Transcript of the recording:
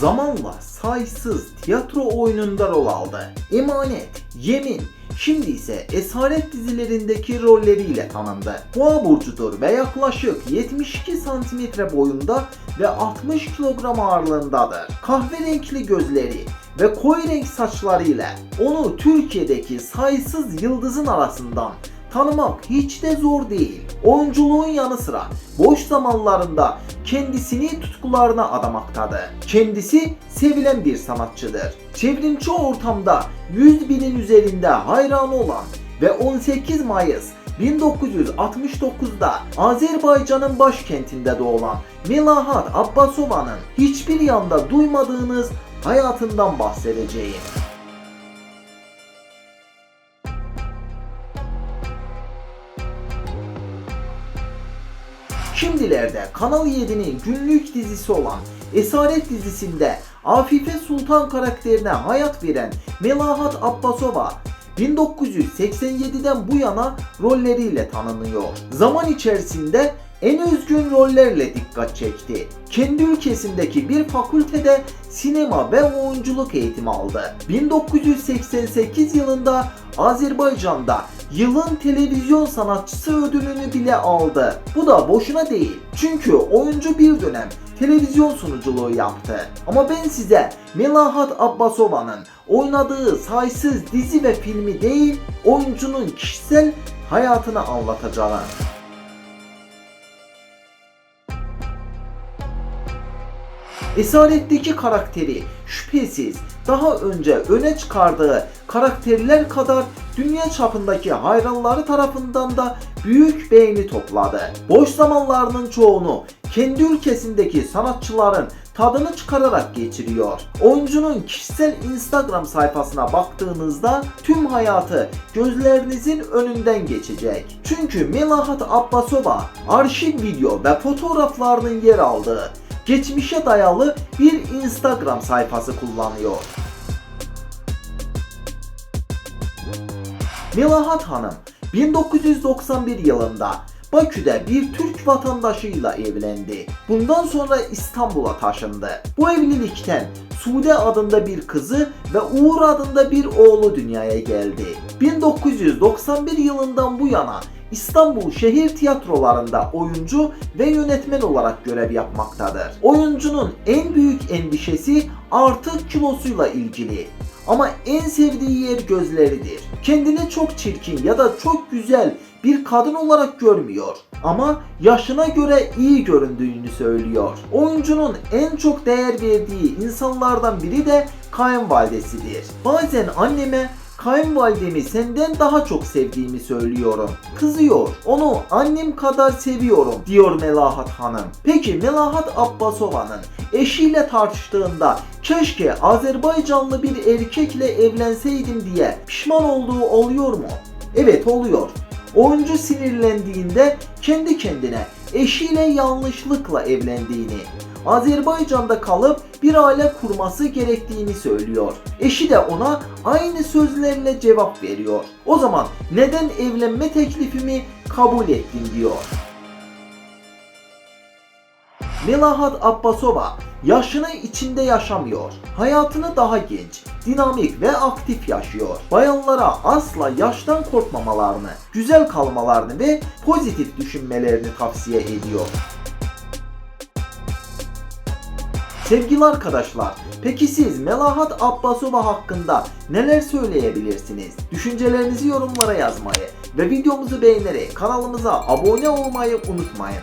Zamanla sayısız tiyatro oyununda rol aldı. Emanet, Yemin, Şimdi ise Esaret dizilerindeki rolleriyle tanındı. Boğa burcudur ve yaklaşık 72 cm boyunda ve 60 kilogram ağırlığındadır. Kahverenkli gözleri ve koyu renk saçlarıyla onu Türkiye'deki sayısız yıldızın arasından tanımak hiç de zor değil. Oyunculuğun yanı sıra boş zamanlarında kendisini tutkularına adamaktadır. Kendisi sevilen bir sanatçıdır. Çevrimçi ortamda 100 binin üzerinde hayranı olan ve 18 Mayıs 1969'da Azerbaycan'ın başkentinde doğulan Melahat Abbasova'nın hiçbir yanda duymadığınız hayatından bahsedeceğim. Şimdilerde Kanal 7'nin günlük dizisi olan Esaret dizisinde Afife Sultan karakterine hayat veren Melahat Abbasova 1987'den bu yana rolleriyle tanınıyor. Zaman içerisinde en özgün rollerle dikkat çekti. Kendi ülkesindeki bir fakültede sinema ve oyunculuk eğitimi aldı. 1988 yılında Azerbaycan'da yılın televizyon sanatçısı ödülünü bile aldı. Bu da boşuna değil. Çünkü oyuncu bir dönem televizyon sunuculuğu yaptı. Ama ben size Melahat Abbasova'nın oynadığı sayısız dizi ve filmi değil, oyuncunun kişisel hayatını anlatacağım. Esaretteki karakteri şüphesiz daha önce öne çıkardığı karakterler kadar dünya çapındaki hayranları tarafından da büyük beğeni topladı. Boş zamanlarının çoğunu kendi ülkesindeki sanatçıların tadını çıkararak geçiriyor. Oyuncunun kişisel Instagram sayfasına baktığınızda tüm hayatı gözlerinizin önünden geçecek. Çünkü Melahat Abbasova arşiv video ve fotoğraflarının yer aldığı geçmişe dayalı bir Instagram sayfası kullanıyor. Melahat Hanım 1991 yılında Bakü'de bir Türk vatandaşıyla evlendi. Bundan sonra İstanbul'a taşındı. Bu evlilikten Sude adında bir kızı ve Uğur adında bir oğlu dünyaya geldi. 1991 yılından bu yana İstanbul şehir tiyatrolarında oyuncu ve yönetmen olarak görev yapmaktadır. Oyuncunun en büyük endişesi artık kilosuyla ilgili. Ama en sevdiği yer gözleridir. Kendini çok çirkin ya da çok güzel bir kadın olarak görmüyor. Ama yaşına göre iyi göründüğünü söylüyor. Oyuncunun en çok değer verdiği insanlardan biri de kayınvalidesidir. Bazen anneme kayınvalidemi senden daha çok sevdiğimi söylüyorum. Kızıyor. Onu annem kadar seviyorum diyor Melahat Hanım. Peki Melahat Abbasova'nın eşiyle tartıştığında keşke Azerbaycanlı bir erkekle evlenseydim diye pişman olduğu oluyor mu? Evet oluyor. Oyuncu sinirlendiğinde kendi kendine eşiyle yanlışlıkla evlendiğini, Azerbaycan'da kalıp bir aile kurması gerektiğini söylüyor. Eşi de ona aynı sözlerle cevap veriyor. O zaman neden evlenme teklifimi kabul ettin diyor. Melahat Abbasova yaşını içinde yaşamıyor. Hayatını daha genç, dinamik ve aktif yaşıyor. Bayanlara asla yaştan korkmamalarını, güzel kalmalarını ve pozitif düşünmelerini tavsiye ediyor. Sevgili arkadaşlar, peki siz Melahat Abbasova hakkında neler söyleyebilirsiniz? Düşüncelerinizi yorumlara yazmayı ve videomuzu beğenerek kanalımıza abone olmayı unutmayın.